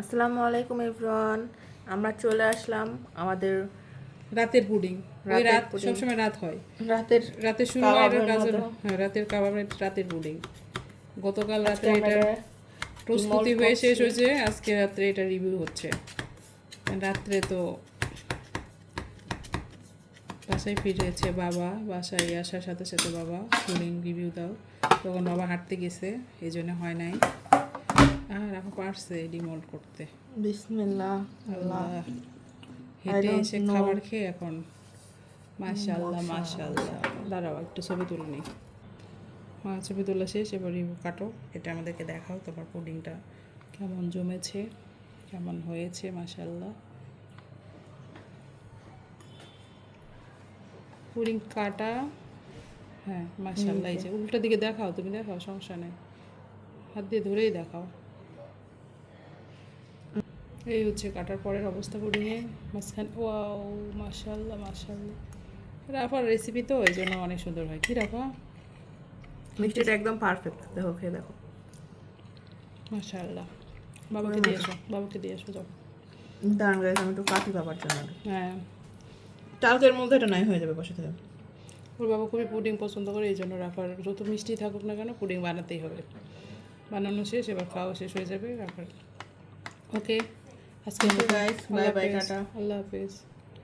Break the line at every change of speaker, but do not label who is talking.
আসসালামু আলাইকুম এভরিওয়ান। আমরা চলে আসলাম আমাদের
রাতের পুডিং। ওই রাত। সবসময় রাত হয়।
রাতের
রাতে শুরু হয় হ্যাঁ রাতের কাবাবের রাতের পুডিং। গতকাল রাতে এটা
এটা
প্রস্তুতি হয়ে শেষ হয়েছে। আজকে রাত্রে এটা রিভিউ হচ্ছে। রাত্রে তো বাসায় ফিরেছে বাবা। বাসায় আসার সাথে সাথে বাবা পুডিং রিভিউ দাও। তখন বাবা হাঁটতে গেছে এই জন্য হয় নাই। আর এখন পারছে ডিমোল্ড করতে।
বিসমিল্লাহ। আল্লাহ।
আল্লাহ। হেঁটে এসে খাবার খেয়ে এখন মাশাল্লাহ মাশাল্লাহ দাঁড়াও একটু ছবি তুলে নিই। হ্যাঁ ছবি তোলা শেষ এবার রিভিউ কাটো। এটা আমাদেরকে দেখাও তোমার পুডিংটা। কেমন জমেছে কেমন হয়েছে মাশাল্লাহ পুডিং কাটা। হ্যাঁ মাশাল্লাহ এই যে। উল্টা দিকে দেখাও তুমি দেখাও সমস্যা নেই। হাত দিয়ে ধরেই দেখাও। এই হচ্ছে কাটার পরের অবস্থা পুডিংয়ে। মাঝখানে ওয়াও মাশাল্লাহ মাশাল্লাহ রাফার রেসিপি তো এই জন্য অনেক সুন্দর হয়। কি রাফা?
মিষ্টিটা একদম পারফেক্ট দেখো খেয়ে দেখো।
মাশাল্লাহ বাবাকে দিয়ে আসো বাবাকে দিয়ে আসো যাও।
দাঁড়ান গাইজ আমি একটু কাটি বাবার জন্য
হ্যাঁ।
চালকের মধ্যে এটা নাই হয়ে যাবে বসে থেকে।
ওর বাবা খুবই পুডিং পছন্দ করে এই জন্য রাফার যত মিষ্টি থাকুক না কেন পুডিং বানাতেই হবে। বানানো শেষ এবার খাওয়া শেষ হয়ে যাবে রাফার। ওকে। আজকে
Okay, guys. Bye bye,
আল্লাহ হাফেজ।
টাটা।
আল্লাহ হাফেজ